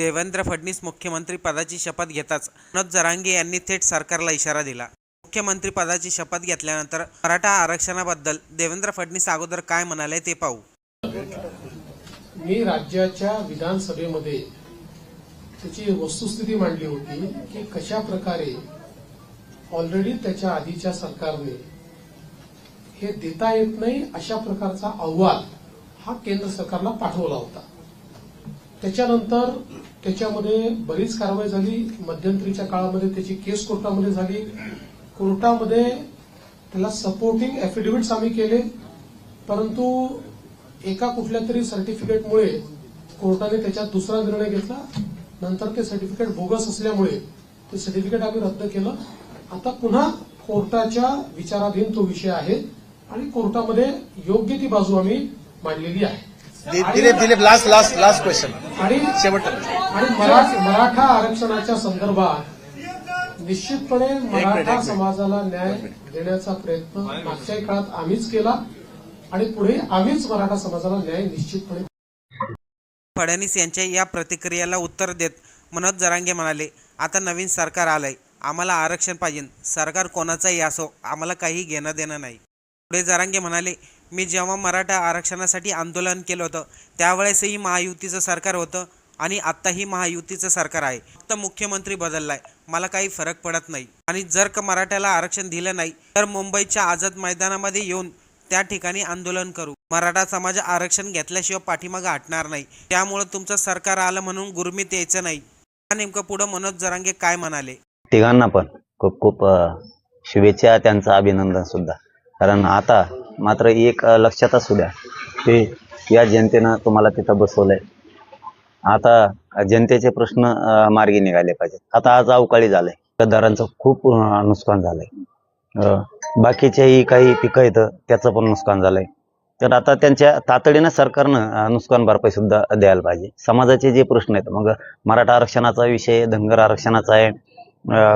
देवेंद्र फडणवीस मुख्यमंत्री पदाची शपथ घेताच मनोज जरांगे यांनी थेट सरकारला इशारा दिला. मुख्यमंत्री पदाची शपथ घेतल्यानंतर मराठा आरक्षणाबद्दल देवेंद्र फडणवीस अगोदर काय म्हणाले ते पाहू. मी राज्याच्या विधानसभेमध्ये त्याची वस्तुस्थिती मांडली होती की कशा प्रकारे ऑलरेडी त्याच्या आधीच्या सरकारने हे देता येत नाही अशा प्रकारचा अहवाल हा केंद्र सरकारला पाठवला होता. त्याच्यानंतर त्याच्यामध्ये बरीच कारवाई झाली. मध्यंतरीच्या काळामध्ये त्याची केस कोर्टामध्ये झाली. कोर्टामध्ये त्याला सपोर्टिंग एफिडेव्हिट्स आम्ही केले. परंतु एका कुठल्या तरी सर्टिफिकेटमुळे कोर्टाने त्याच्यात दुसरा निर्णय घेतला. नंतर ते सर्टिफिकेट बोगस असल्यामुळे ते सर्टिफिकेट आम्ही रद्द केलं. आता पुन्हा कोर्टाच्या विचाराधीन तो विषय आहे आणि कोर्टामध्ये योग्य ती बाजू आम्ही मांडलेली आहे. Dilip Dilip last last last question आणि शेवट आणि मरा- मराठा आरक्षणाच्या संदर्भात निश्चितपणे मराठा समाजाला न्याय देण्याचा प्रयत्न मागच्या काळात आम्हीच केला आणि पुढे आम्हीच मराठा समाजाला न्याय निश्चितपणे फडणवीस यांच्या या प्रतिक्रियेला उत्तर देत मनोज जरांगे म्हणाले आता नवीन सरकार आलंय. आम्हाला आरक्षण पाहिजे. सरकार कोणाचाही असो आम्हाला काही घेणं देणं नाही. पुढे जरांगे म्हणाले मी जेव्हा मराठा आरक्षणासाठी आंदोलन केलं होतं त्यावेळेसही महायुतीचं सरकार होतं आणि आत्ताही महायुतीचं सरकार आहे. फक्त मुख्यमंत्री बदललाय. मला काही फरक पडत नाही. आणि जर का मराठ्याला आरक्षण दिलं नाही तर मुंबईच्या आझाद मैदानामध्ये येऊन त्या ठिकाणी आंदोलन करू. मराठा समाज आरक्षण घेतल्याशिवाय पाठीमागं हटणार नाही. त्यामुळं तुमचं सरकार आलं म्हणून गुरमीत यायचं नाही. नेमकं पुढं मनोज जरांगे काय म्हणाले? तिघांना पण खूप खूप शुभेच्छा त्यांचं अभिनंदन सुद्धा. कारण आता मात्र एक लक्षात असू द्या की या जनतेनं तुम्हाला तिथं बसवलंय. आता जनतेचे प्रश्न मार्गी निघाले पाहिजेत. आता आज अवकाळी झालंय. दरांचं खूप नुकसान झालंय. अ, बाकीचेही काही पिकं आहेत त्याचं पण नुकसान झालंय. तर आता त्यांच्या तातडीनं सरकारनं नुकसान भरपाई सुद्धा द्यायला पाहिजे. समाजाचे जे प्रश्न आहेत मग मराठा आरक्षणाचा विषय धनगर आरक्षणाचा आहे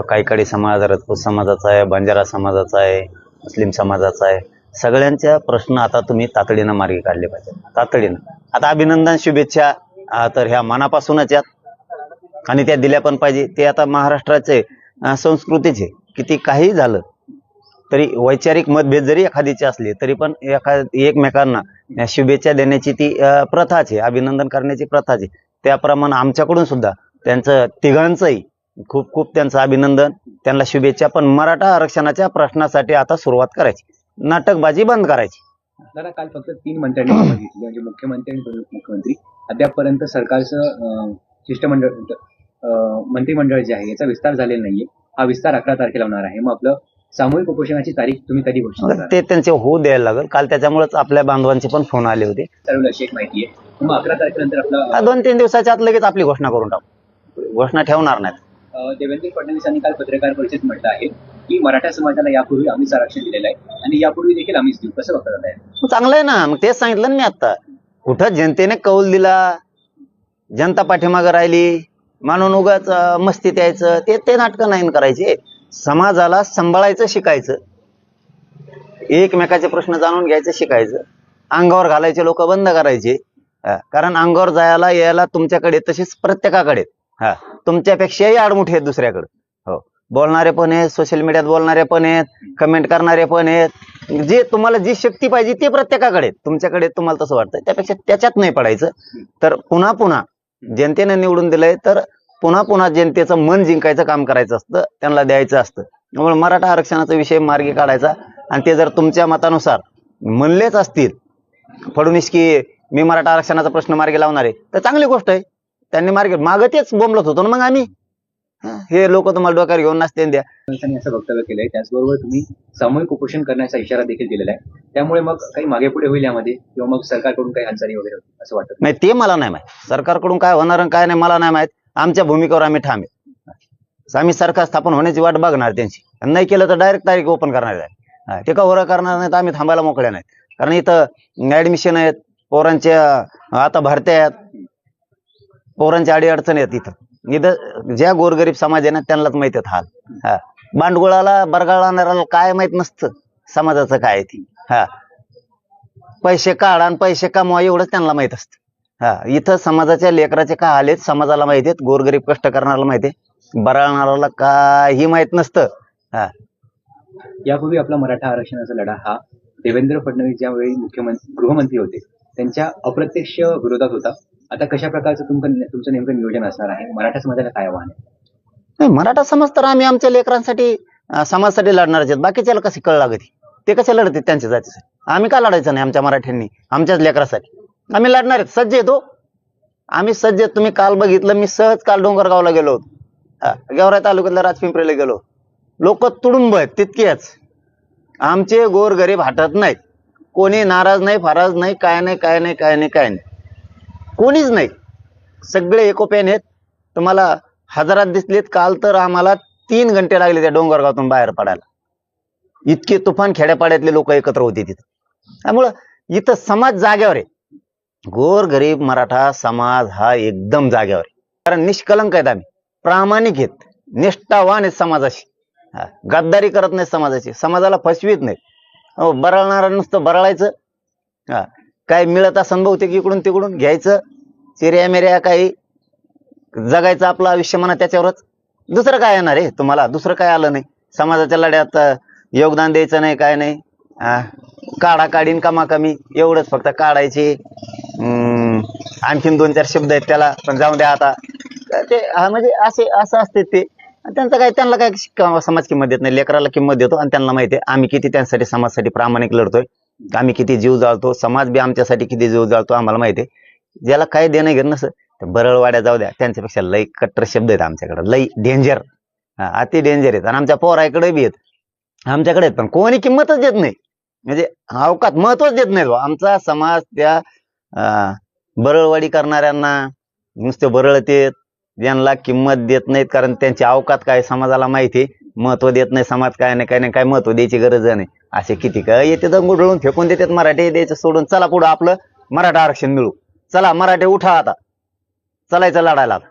काही काही समाज राजपूत समाजाचा आहे बंजारा समाजाचा आहे मुस्लिम समाजाचा आहे सगळ्यांच्या प्रश्न आता तुम्ही तातडीनं मार्गी काढले पाहिजे तातडीनं. आता अभिनंदन शुभेच्छा तर ह्या मनापासूनच यात. आणि त्या दिल्या पण पाहिजे. ते आता महाराष्ट्राचे संस्कृतीचे. किती काही झालं तरी वैचारिक मतभेद जरी एखादीचे असले तरी पण एखा एकमेकांना शुभेच्छा देण्याची ती प्रथाच आहे. अभिनंदन करण्याची प्रथाच आहे. त्याप्रमाणे आमच्याकडून सुद्धा त्यांचं तिघांचंही खूप खूप त्यांचं अभिनंदन. त्यांना शुभेच्छा. पण मराठा आरक्षणाच्या प्रश्नासाठी आता सुरुवात करायची. नाटकबाजी बंद करायची. दादा काल फक्त तीन मंत्र्यांनी शपथ घेतली म्हणजे मुख्यमंत्री आणि उपमुख्यमंत्री. अद्यापपर्यंत सरकारचं शिष्टमंडळ अं, मंत्रिमंडळ जे आहे याचा विस्तार झालेला नाहीये. हा विस्तार अकरा तारखेला होणार आहे. मग आपलं सामूहिक उपोषणाची तारीख तुम्ही कधी घोषित मग करणार? ते त्यांचे होऊ द्यायला लागेल. काल त्याच्यामुळेच आपल्या बांधवांचे पण फोन आले होते. ठरवलं अशी एक माहिती आहे. मग अकरा तारखेनंतर आपलं दोन तीन दिवसाच्या आत लगेच आपली घोषणा करून टाकू. घोषणा ठेवणार नाहीत. देवेंद्र फडणवीसांनी काल पत्रकार परिषदेत म्हटलं आहे की मराठा समाजाला यापूर्वी आम्हीच आरक्षण दिलेलं आहे आणि यापूर्वी देखील आम्हीच देऊ. कसं बघता आहे? चांगलं आहे ना. मग तेच सांगितलं ना मी आता. कुठं जनतेने कौल दिला जनता पाठीमागं राहिली मानून उगाच मस्ती द्यायचं ते ते नाटकं नाही करायचे. समाजाला सांभाळायचं शिकायचं. एकमेकाचे प्रश्न जाणून घ्यायचं शिकायचं. अंगावर घालायचे लोक बंद करायचे. कारण अंगावर जायला यायला तुमच्याकडे तसेच प्रत्येकाकडे हा. तुमच्यापेक्षाही आडमुठे आहेत दुसऱ्याकडे. हो. बोलणारे पण आहेत सोशल मीडियात बोलणारे पण आहेत कमेंट करणारे पण आहेत. जे तुम्हाला जी शक्ती पाहिजे ते प्रत्येकाकडे तुमच्याकडे तुम्हाला तसं वाटतं त्यापेक्षा त्याच्यात नाही पडायचं. तर पुन्हा पुन्हा जनतेने निवडून दिलंय तर पुन्हा पुन्हा जनतेचं मन जिंकायचं काम करायचं असतं. त्यांना द्यायचं असतं. त्यामुळे मराठा आरक्षणाचा विषय मार्गी काढायचा. आणि ते जर तुमच्या मतानुसार म्हणलेच असतील फडणवीस की मी मराठा आरक्षणाचा प्रश्न मार्गी लावणार आहे तर चांगली गोष्ट आहे. त्यांनी मार्गी मागं तेच बोंबलत होतो ना मग आम्ही? हा, लोक तुम्हाला डोक्यावर घेऊन नसते द्या. असं वक्तव्य केलंय. त्याचबरोबर तुम्ही सामूहिक उपोषण करण्याचा इशारा देखील दिलेला आहे. त्यामुळे मग काही मागे पुढे होईल यामध्ये? किंवा मग सरकारकडून काही हालचाली वगैरे होतील असं वाटतं नाही ते मला नाही माहीत. सरकारकडून काय होणार आणि काय नाही मला नाही माहीत. आमच्या भूमिकेवर आम्ही ठाम आहे. आम्ही सरकार स्थापन होण्याची वाट बघणार त्यांची. नाही केलं तर डायरेक्ट तारीख ओपन करणार आहे. हा, टीका वरा करणार नाही तर आम्ही थांबायला मोकळे नाहीत. कारण इथं ऍडमिशन आहेत पोरांच्या आता भरत्या आहेत. पोरांच्या अडी अडचण येत इथं. इथं ज्या गोरगरीब समाज आहे ना त्यांनाच माहीत आहेत हाल. हा. भांडगुळाला बरगाळणाऱ्याला काय माहीत नसतं समाजाचं काय आहे ती. हा. पैसे काढा आणि पैसे कमवा एवढंच त्यांना माहीत असतं. हा. इथं समाजाच्या लेकराचे काय हाल आहेत समाजाला माहिती आहेत गोरगरीब कष्ट करणाऱ्याला माहिती आहे. बराळणाऱ्याला काही माहीत नसतं. हा. यापूर्वी आपला मराठा आरक्षणाचा लढा हा देवेंद्र फडणवीस ज्यावेळी मुख्यमंत्री गृहमंत्री होते त्यांच्या अप्रत्यक्ष विरोधात होता. आता कशा प्रकारचं तुमचं तुमचं नेमकं नियोजन असणार आहे? मराठा समाजाला काय आव्हान आहे? नाही मराठा समाज तर आम्ही आमच्या लेकरांसाठी अं, समाजासाठी लढणार आहेत. बाकीच्याला कशी कळ लागते? ते कसे लढतात त्यांच्या जातीसाठी? आम्ही का लढायचं नाही आमच्या मराठ्यांनी आमच्याच लेकरासाठी? आम्ही लढणार आहेत. सज्ज येतो हो. आम्ही सज्ज आहेत. तुम्ही काल बघितलं मी सहज काल डोंगरगावला गेलो होतो. हा, गेवराई तालुक्यातल्या राजपिंपरीला गेलो लोक तुडुंब आहेत तितकेच. आमचे गोर गरीब हटत नाहीत. कोणी नाराज नाही फाराज नाही काय नाही काय नाही काय नाही काय नाही. कोणीच नाही. सगळे एकोप्यान आहेत. तुम्हाला हजारात दिसलेत. काल तर आम्हाला तीन घंटे लागले त्या डोंगरगावातून बाहेर पडायला. इतके तुफान खेड्यापाड्यातले लोक एकत्र होते तिथं. त्यामुळं इथं समाज जाग्यावर आहे. गोर गरीब मराठा समाज हा एकदम जाग्यावर आहे. कारण निष्कलंक आहेत आम्ही. प्रामाणिक आहेत. निष्ठावान आहेत समाजाशी. हा, गद्दारी करत नाही समाजाची समाजाला फसवीत नाही हो नुसतं बरळायचं. हा काय मिळत असं बहुतेक इकडून तिकडून घ्यायचं. चिऱ्या मिऱ्या काही जगायचं आपलं आयुष्य म्हणा त्याच्यावरच. दुसरं काय येणार रे तुम्हाला? दुसरं काय आलं नाही. समाजाच्या लढ्यात योगदान द्यायचं नाही काय नाही. काढा काढीन कमा कमी एवढंच फक्त काढायचे. आणखीन दोन चार शब्द आहेत त्याला. पण जाऊ द्या आता. ते हा म्हणजे असे असं असते ते. त्यांचं काय त्यांना काय समाज किंमत देत नाही. लेकराला किंमत देतो आणि त्यांना माहिती आहे आम्ही किती त्यांच्यासाठी समाजासाठी प्रामाणिक लढतोय. आम्ही किती जीव जाळतो समाज बी आमच्यासाठी किती जीव जाळतो आम्हाला माहिती आहे. ज्याला काय देणं घेणं नसतं तर बरळवाड्या जाऊ द्या त्यांच्यापेक्षा लई कट्टर शब्द आहेत आमच्याकडे लई डेंजर अति डेंजर आहेत. आणि आमच्या पोराकडे बी आहेत. आमच्याकडे आहेत पण कोणी किंमतच देत नाही. म्हणजे अवकात महत्वच देत नाही आमचा समाज त्या बरळवाडी करणाऱ्यांना नुसते बरळतेत यांना किंमत देत नाहीत कारण त्यांची अवकात काय समाजाला माहिती महत्त्व देत नाही समाज काय नाही काय नाही काय महत्त्व द्यायची गरज नाही. असे किती काय येते दंगुडळून फेकून देतात मराठी द्यायचं सोडून. चला पुढं आपलं मराठा आरक्षण मिळू. चला मराठे उठा आता. चलायचं लढायला आता.